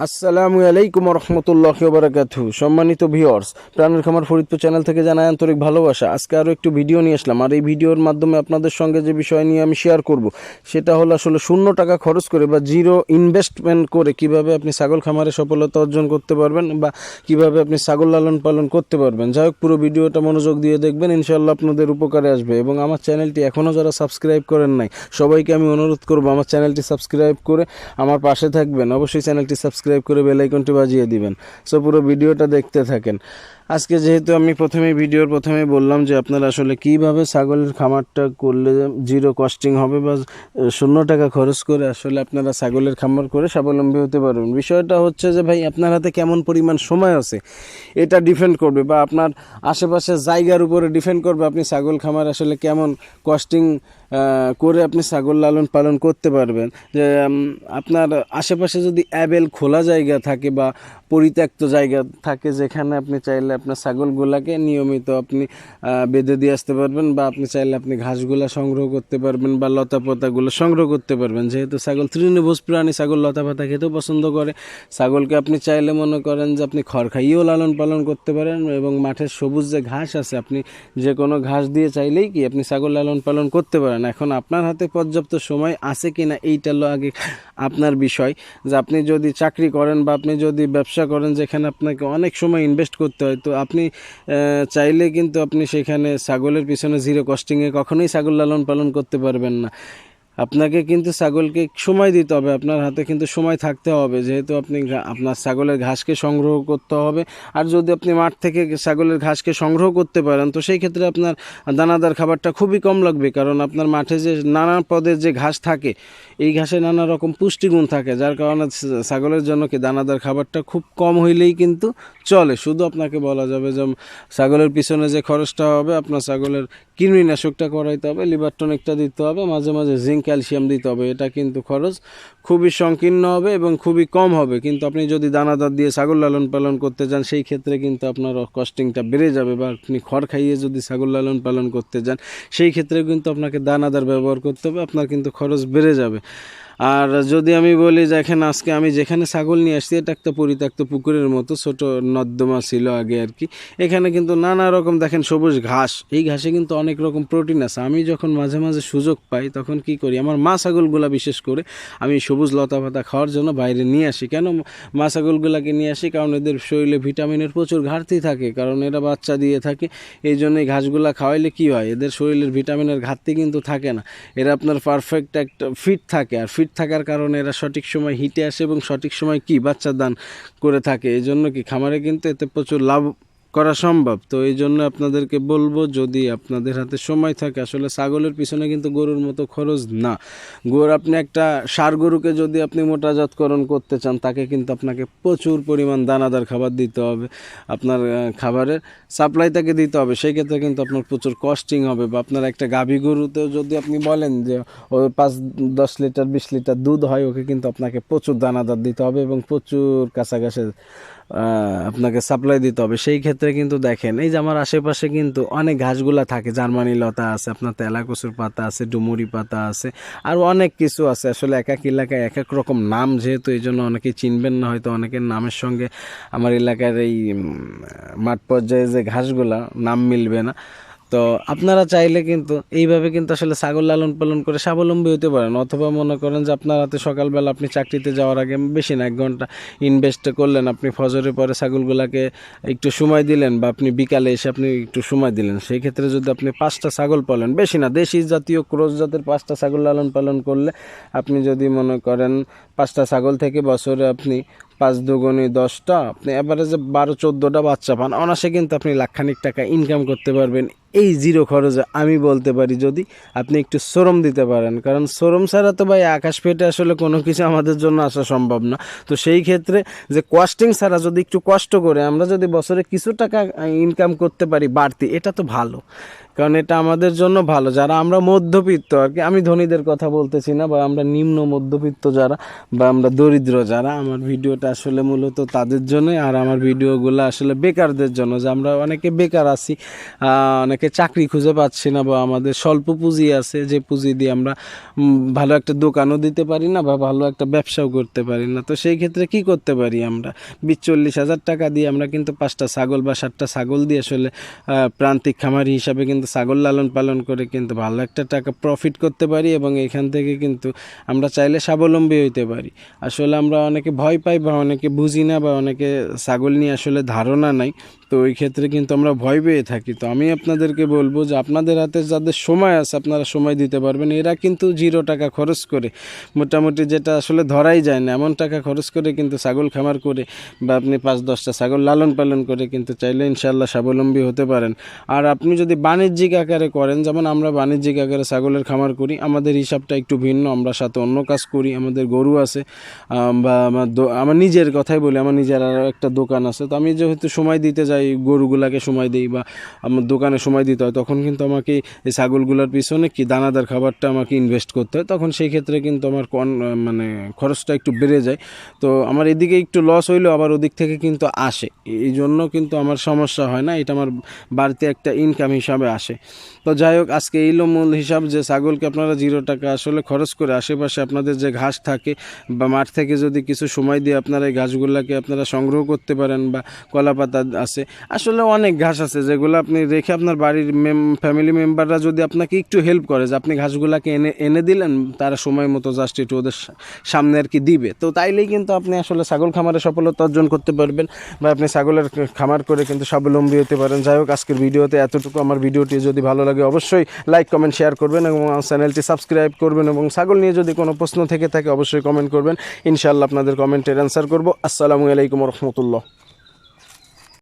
আসসালামু আলাইকুম রহমতুল্লাহ বারাকাতু সম্মানিত ভিওর্স প্রাণের খামার ফরিদপুর চ্যানেল থেকে জানাই আন্তরিক ভালোবাসা। আজকে আরও একটু ভিডিও নিয়ে আসলাম। আর এই ভিডিওর মাধ্যমে আপনাদের সঙ্গে যে বিষয় নিয়ে আমি শেয়ার করব, সেটা হলো আসলে শূন্য টাকা খরচ করে বা জিরো ইনভেস্টমেন্ট করে কীভাবে আপনি ছাগল খামারে সফলতা অর্জন করতে পারবেন বা কীভাবে আপনি ছাগল লালন পালন করতে পারবেন। যাই হোক, পুরো ভিডিওটা মনোযোগ দিয়ে দেখবেন ইনশাল্লাহ আপনাদের উপকারে আসবে। এবং আমার চ্যানেলটি এখনও যারা সাবস্ক্রাইব করেন নাই, সবাইকে আমি অনুরোধ করব আমার চ্যানেলটি সাবস্ক্রাইব করে আমার পাশে থাকবেন। অবশ্যই চ্যানেলটি সাবস্ক্রাইব করে বেলাইকনটি বাজিয়ে দিবেন। সো পুরো ভিডিওটা দেখতে থাকেন। আজকে যেহেতু আমি প্রথমে ভিডিওর প্রথমে বললাম যে আপনারা আসলে কীভাবে ছাগলের খামারটা করলে জিরো কস্টিং হবে বা শূন্য টাকা খরচ করে আসলে আপনারা ছাগলের খামার করে স্বাবলম্বী হতে পারবেন। বিষয়টা হচ্ছে যে ভাই, আপনার হাতে কেমন পরিমাণ সময় আছে এটা ডিপেন্ড করবে বা আপনার আশেপাশে জায়গার উপরে ডিপেন্ড করবে আপনি ছাগল খামার আসলে কেমন কস্টিং করে আপনি ছাগল লালন পালন করতে পারবেন। যে আপনার আশেপাশে যদি অ্যাবেল খোলা জায়গা থাকে বা পরিত্যক্ত জায়গা থাকে যেখানে আপনি চাইলে আপনার ছাগলগুলাকে নিয়মিত আপনি বেঁধে দিয়ে আসতে পারবেন বা আপনি চাইলে আপনি ঘাসগুলা সংগ্রহ করতে পারবেন বা লতা পাতাগুলো সংগ্রহ করতে পারবেন। যেহেতু ছাগল তৃণভোজ প্রাণী, ছাগল লতা পাতা খেতেও পছন্দ করে। ছাগলকে আপনি চাইলে মনে করেন যে আপনি খড় খাইয়েও লালন পালন করতে পারেন এবং মাঠের সবুজ যে ঘাস আছে, আপনি যে কোনো ঘাস দিয়ে চাইলেই কি আপনি ছাগল লালন পালন করতে পারেন। এখন আপনার হাতে পর্যাপ্ত সময় আছে কি না এইটা আগে আপনার বিষয়। যে আপনি যদি চাকরি করেন বা আপনি যদি ব্যবসা করেন, যেখানে আপনাকে অনেক সময় ইনভেস্ট করতে হয় তো আপনি চাইলে কিন্তু আপনি সেখানে ছাগলের পিছনে জিরো কস্টিংয়ে কখনোই ছাগল লালন পালন করতে পারবেন না। আপনাকে কিন্তু ছাগলকে সময় দিতে হবে, আপনার হাতে কিন্তু সময় থাকতে হবে, যেহেতু আপনি আপনার ছাগলের ঘাসকে সংগ্রহ করতে হবে। আর যদি আপনি মাঠ থেকে ছাগলের ঘাসকে সংগ্রহ করতে পারেন, তো সেই ক্ষেত্রে আপনার দানাদার খাবারটা খুবই কম লাগবে, কারণ আপনার মাঠে যে নানা পদের যে ঘাস থাকে, এই ঘাসে নানা রকম পুষ্টিগুণ থাকে, যার কারণে ছাগলের জন্য কি দানাদার খাবারটা খুব কম হইলেই কিন্তু চলে। শুধু আপনাকে বলা যাবে যে ছাগলের পিছনে যে খরচটা হবে, আপনার ছাগলের কৃমিনাশকটা করাইতে হবে লিভার টনিকটা দিতে হবে, মাঝে মাঝে জিঙ্ক, ক্যালসিয়াম দিতে হবে। এটা কিন্তু খরচ খুবই সংকীর্ণ হবে এবং খুবই কম হবে। কিন্তু আপনি যদি দানাদার দিয়ে ছাগল লালন পালন করতে যান, সেই ক্ষেত্রে কিন্তু আপনার কস্টিংটা বেড়ে যাবে বা আপনি খড় খাইয়ে যদি ছাগল লালন পালন করতে যান, সেই ক্ষেত্রে কিন্তু আপনাকে দানাদার ব্যবহার করতে হবে, আপনার কিন্তু খরচ বেড়ে যাবে। আর যদি আমি বলি দেখেন আজকে আমি যেখানে ছাগল নিয়ে আসছি, এটা একটা পরিত্যক্ত পুকুরের মতো, ছোট নর্দমা ছিল আগে আর কি। এখানে কিন্তু নানা রকম দেখেন সবুজ ঘাস, এই ঘাসে কিন্তু অনেক রকম প্রোটিন আছে। আমি যখন মাঝে মাঝে সুযোগ পাই, তখন কি করি, আমার মা ছাগলগুলা বিশেষ করে আমি সবুজ লতা পাতা খাওয়ার জন্য বাইরে নিয়ে আসি। কেন মা ছাগলগুলাকে নিয়ে আসি? কারণ এদের শরীরে ভিটামিনের প্রচুর ঘাটতি থাকে, কারণ এরা বাচ্চা দিয়ে থাকে, এই জন্য এই ঘাসগুলা খাওয়াইলে কি হয়? এদের শরীরের ভিটামিনের ঘাটতি কিন্তু থাকে না। এরা আপনার পারফেক্ট একটা ফিট থাকে, আর ফিট থাকার কারণে এরা সঠিক সময় হিটে আসে এবং সঠিক সময় কি বাচ্চা দান করে থাকে। এই জন্য কি খামারে কিন্তু এতে প্রচুর লাভ করা সম্ভব। তো এই জন্য আপনাদেরকে বলব, যদি আপনাদের হাতে সময় থাকে, আসলে ছাগলের পিছনে কিন্তু গরুর মতো খরচ না। গরু, আপনি একটা সার গরুকে যদি আপনি মোটাজাতকরণ করতে চান, তাকে কিন্তু আপনাকে প্রচুর পরিমাণ দানাদার খাবার দিতে হবে। আপনার খাবারের সাপ্লাই তাকে দিতে হবে। সেই ক্ষেত্রে কিন্তু আপনার প্রচুর কস্টিং হবে বা আপনার একটা গাভী গরুতেও যদি আপনি বলেন যে, ও পাঁচ, দশ লিটার, বিশ লিটার দুধ হয়, ওকে কিন্তু আপনাকে প্রচুর দানাদার দিতে হবে এবং প্রচুর কাছাকাছি আপনাকে সাপ্লাই দিতে হবে। সেই ক্ষেত্রে কিন্তু দেখেন, এই যে আমার আশেপাশে কিন্তু অনেক ঘাসগুলা থাকে। জার্মানি লতা আছে, আপনার তেলাকসুর পাতা আছে, ডুমুরি পাতা আছে, আর অনেক কিছু আছে। আসলে এক এক এলাকায় এক এক রকম নাম যেহেতু এই জন্য অনেকেই চিনবেন না, হয়তো অনেকের নামের সঙ্গে আমার এলাকার এই মাঠ পর্যায়ে যে ঘাসগুলা নাম মিলবে না। তো আপনারা চাইলে কিন্তু এইভাবে কিন্তু আসলে ছাগল লালন পালন করে স্বাবলম্বী হতে পারেন। অথবা মনে করেন যে আপনার হাতে সকালবেলা আপনি চাকরিতে যাওয়ার আগে বেশি না, এক ঘণ্টা ইনভেস্ট করলেন, আপনি ফজরের পরে ছাগলগুলাকে একটু সময় দিলেন বা আপনি বিকালে এসে আপনি একটু সময় দিলেন। সেই ক্ষেত্রে যদি আপনি পাঁচটা ছাগল পালেন, বেশি না, দেশি জাতীয় ক্রোস জাতের পাঁচটা ছাগল লালন পালন করলে আপনি যদি মনে করেন পাঁচটা ছাগল থেকে বছরে আপনি পাঁচ দুগুণে দশটা, আপনি অ্যাভারেজে বারো, চোদ্দোটা বাচ্চা পান। অনাসে কিন্তু আপনি লাখখানিক টাকা ইনকাম করতে পারবেন। এই জিরো খরচে আমি বলতে পারি যদি আপনি একটু শ্রম দিতে পারেন। কারণ শ্রম ছাড়া তো ভাই আকাশ পেটে আসলে কোনো কিছু আমাদের জন্য আসা সম্ভব না। তো সেই ক্ষেত্রে যে কস্টিং ছাড়া যদি একটু কষ্ট করে আমরা যদি বছরে কিছু টাকা ইনকাম করতে পারি বাড়তি, এটা তো ভালো। কারণ এটা আমাদের জন্য ভালো। যারা আমরা মধ্যবিত্ত আর কি, আমি ধনীদের কথা বলতেছি না বা আমরা নিম্ন মধ্যবিত্ত যারা বা আমরা দরিদ্র যারা, আমার ভিডিওটা ভিডিওটা আসলে মূলত তাদের জন্য আর আমার ভিডিওগুলো আসলে বেকারদের জন্য, যে আমরা অনেকে বেকার আছি অনেকে চাকরি খুঁজে পাচ্ছি না বা আমাদের স্বল্প পুঁজি আছে, যে পুঁজি দিয়ে আমরা ভালো একটা দোকানও দিতে পারি না বা ভালো একটা ব্যবসাও করতে পারি না। তো সেই ক্ষেত্রে কি করতে পারি আমরা? বিশ চল্লিশ হাজার টাকা দিয়ে আমরা কিন্তু পাঁচটা ছাগল বা সাতটা ছাগল দিয়ে আসলে প্রান্তিক খামারি হিসাবে কিন্তু ছাগল লালন পালন করে কিন্তু ভালো একটা টাকা প্রফিট করতে পারি এবং এখান থেকে কিন্তু আমরা চাইলে স্বাবলম্বী হইতে পারি। আসলে আমরা অনেকে ভয় পাই অনেকে বুঝি না বা অনেকে ছাগল নিয়ে আসলে ধারণা নাই। তো ওই ক্ষেত্রে কিন্তু আমরা ভয় পেয়ে থাকি। তো আমি আপনাদেরকে বলব যে আপনাদের হাতে যাদের সময় আছে, আপনারা সময় দিতে পারবেন। এরা কিন্তু জিরো টাকা খরচ করে। মোটামুটি যেটা আসলে ধরাই যায় না। এমন টাকা খরচ করে কিন্তু ছাগল খামার করে বা আপনি পাঁচ, দশটা ছাগল লালন পালন করে কিন্তু চাইলে ইনশাল্লাহ স্বাবলম্বী হতে পারেন। আর আপনি যদি বাণিজ্যিক আকারে করেন, যেমন আমরা বাণিজ্যিক আকারে ছাগলের খামার করি, আমাদের হিসাবটা একটু ভিন্ন। আমরা সাথে অন্য কাজ করি, আমাদের গরু আছে বা আমার আমার নিজের কথাই বলি, আমার নিজের আরও একটা দোকান আছে। তো আমি যেহেতু সময় দিতে যাই গরুগুলাকে সময় দিই বা আমার দোকানে সময় দিতে হয়, তখন কিন্তু আমাকে এই ছাগলগুলোর পিছনে কি দানাদার খাবারটা আমাকে ইনভেস্ট করতে হয়। তখন সেই ক্ষেত্রে কিন্তু আমার কন মানে খরচটা একটু বেড়ে যায়। তো আমার এদিকে একটু লস হইলেও আবার ওদিক থেকে কিন্তু আসে। এই জন্য কিন্তু আমার সমস্যা হয় না, এটা আমার বাড়িতে একটা ইনকাম হিসাবে আসে। তো যাই হোক, আজকে এইলো মূল হিসাব যে ছাগলকে আপনারা জিরো টাকা আসলে খরচ করে আশেপাশে আপনাদের যে ঘাস থাকে বা মাঠ থেকে যদি কিছু সময় দিয়ে আপনারা এই ঘাসগুলোকে আপনারা সংগ্রহ করতে পারেন বা কলা পাতা আছে আসলে অনেক ঘাস আছে যেগুলো আপনি রেখে আপনার বাড়ির মেম ফ্যামিলি মেম্বাররা যদি আপনাকে একটু হেল্প করে যে আপনি ঘাসগুলোকে এনে এনে দিলেন, তারা সময় মতো জাস্ট একটু ওদের সামনে আর কি দিবে। তো তাইলেই কিন্তু আপনি আসলে ছাগল খামারে সফলতা অর্জন করতে পারবেন বা আপনি ছাগলের খামার করে কিন্তু স্বাবলম্বী হতে পারেন। যাই হোক, আজকের ভিডিওতে এতটুকু। আমার ভিডিওটি যদি ভালো লাগে অবশ্যই লাইক কমেন্ট শেয়ার করবেন এবং আমার চ্যানেলটি সাবস্ক্রাইব করবেন এবং ছাগল নিয়ে যদি কোনো প্রশ্ন থেকে থাকে অবশ্যই কমেন্ট করবেন। ইনশাআল্লাহ আপনাদের কমেন্টের অ্যান্সার করব। আসসালামু আলাইকুম রহমতুল্লাহ।